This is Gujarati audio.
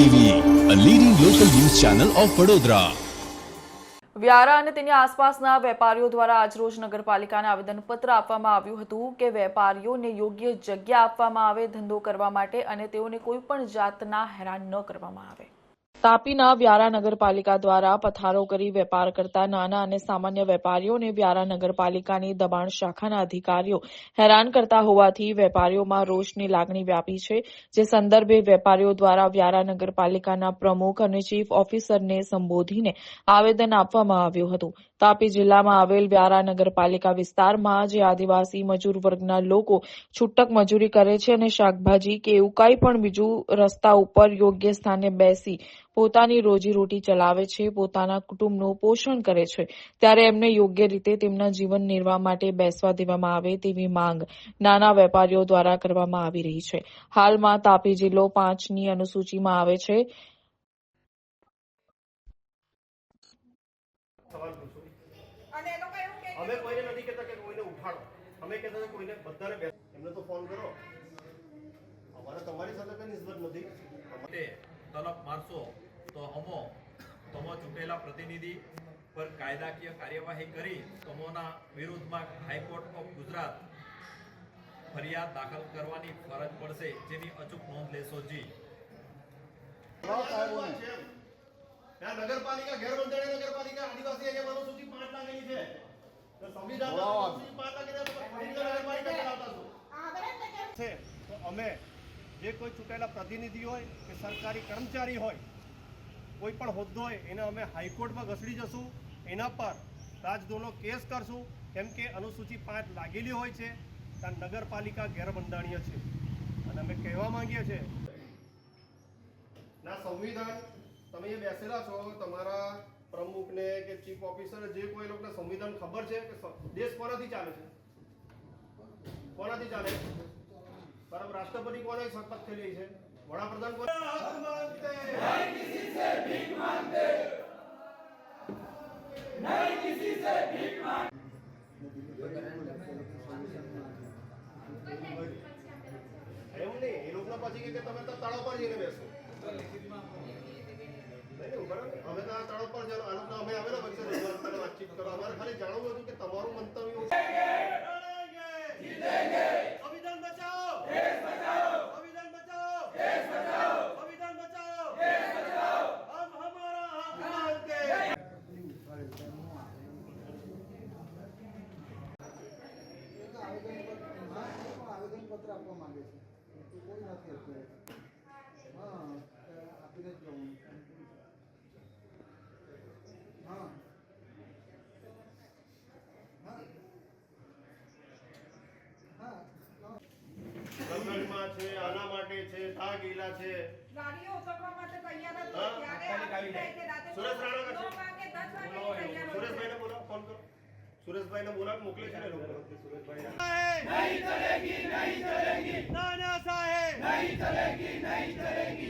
TV a leading local news channel of Vadodara Vyara અને તેની આસપાસના વેપારીઓ દ્વારા આજરોજ નગરપાલિકાને આવેદનપત્ર આપવામાં આવ્યું હતું કે વેપારીઓને યોગ્ય જગ્યા આપવામાં આવે, ધંધો કરવા માટે અને તેઓને કોઈ પણ જાતના હેરાન ન કરવામાં આવે. તાપીના વ્યારા નગરપાલિકા દ્વારા પથારો કરી વેપાર કરતા નાના અને સામાન્ય વેપારીઓને વ્યારા નગરપાલિકાની દબાણ શાખાના અધિકારીઓ હેરાન કરતા હોવાથી વેપારીઓમાં રોષની લાગણી વ્યાપી છે, જે સંદર્ભે વેપારીઓ દ્વારા વ્યારા નગરપાલિકાના પ્રમુખ અને ચીફ ઓફિસરને સંબોધીને આવેદન આપવામાં આવ્યું હતું. તાપી જિલ્લામાં આવેલ વ્યારા નગરપાલિકા વિસ્તારમાં જે આદિવાસી મજૂર વર્ગના લોકો છૂટક મજૂરી કરે છે અને શાકભાજી કે એવું કંઈ પણ બીજું રસ્તા ઉપર યોગ્ય સ્થાને બેસી પોતાની રોજીરોટી ચલાવે છે પોતાના કુટુંબનું પોષણ કરે છે. ત્યારે એમને યોગ્ય રીતે તેમના જીવન નિર્વાહ માટે બેસવા દેવામાં આવે તેવી માંગ નાના વેપારીઓ દ્વારા કરવામાં આવી રહી છે. હાલમાં તાપી જિલ્લો પાંચની અનુસૂચિમાં આવે છે. સવાલ પૂછું અને એ લોકો એવું કહે અમે કોઈને નથી કહેતા કે કોઈને ઉઠાડો. અમે કહેતા કોઈને બધાને એમને તો ફોન કરો અમારે તમારી સાથે કઈ નિસ્બત નથી માટે તલબ મારશો તો અમો તમો ચૂંટેલા પ્રતિનિધિ પર કાયદાકીય કાર્યવાહી કરી તમોના વિરુદ્ધમાં હાઈકોર્ટ ઓફ ગુજરાત ફરિયાદ દાખલ કરવાની ફરજ પડશે જેની અચૂક નોંધ લેશો જી. નગરપાલિકા ઘેર બંધાણી નગરપાલિકા આદિવાસી એરિયામાં સૂચિ પાંચ લાગેલી છે. તો સંવિધાન સૂચિ પાંચ લાગેલી છે તો નગરપાલિકા ચલાવતા છો. છે. તો અમે જે કોઈ ચૂંટાયેલા પ્રતિનિધિ હોય કે સરકારી કર્મચારી હોય, કોઈ પણ હોદ્દો હોય, એને અમે હાઈકોર્ટમાં ઘસડી જશું. એના પર રાજદ્રોહનો કેસ કરશું. કેમ કે અનુસૂચિ પાંચ લાગેલી હોય છે, ત્યાં નગરપાલિકા ગેરબંધારણીય છે. અને અમે કહેવા માંગીએ છીએ, ના, સંવિધાન, તમે એ બેસેલા છો, તમારા પ્રમુખને કે ચીફ ઓફિસર જે કોઈ લોકોને સંવિધાન ખબર છે કે દેશ કોનાથી ચાલે છે? કોનાથી ચાલે છે? બરાબર રાષ્ટ્રપતિ કોને શપથ કરી છે? વડાપ્રધાન કોને? હક માંગતે એમ નહીં એ લોકો પછી કે તમે તો તળાવ પર જઈને બેસો. નહીં, નહીં, બરાબર. અમે તો તળાવ પર જઈને આ અમે પછી વાતચીત કરો. અમારે ખાલી જાણવું હતું કે તમારું મંતવ્ય શું છે. સંવિધાન બચાવો સંવિધાન બચાવો સંવિધાન બચાવો હમ હમારા હક માંગતે આવેદનપત્ર આપવા માંગે છે. તો કોઈ નથી અત્યારે હા આપીને જ જવું હા. હા. છે આના માટે છે તા ગીલા છે. ગાડીઓ ઉતરવા માટે તૈયાર જ ત્યારે આવી જાય છે રાતે સુરેશ રાણા નવ કશે? વાગે, દસ વાગે તૈયાર હોય. સુરેશભાઈને બોલાવો ફોન કરો સુરેશભાઈને બોલાવી મોકલે છે ને લોકો. સુરેશભાઈ નહીં ચલેગી નહીં ચલેગી. નાના સાહેબ. નહીં ચલેગી નહીં ચલેગી.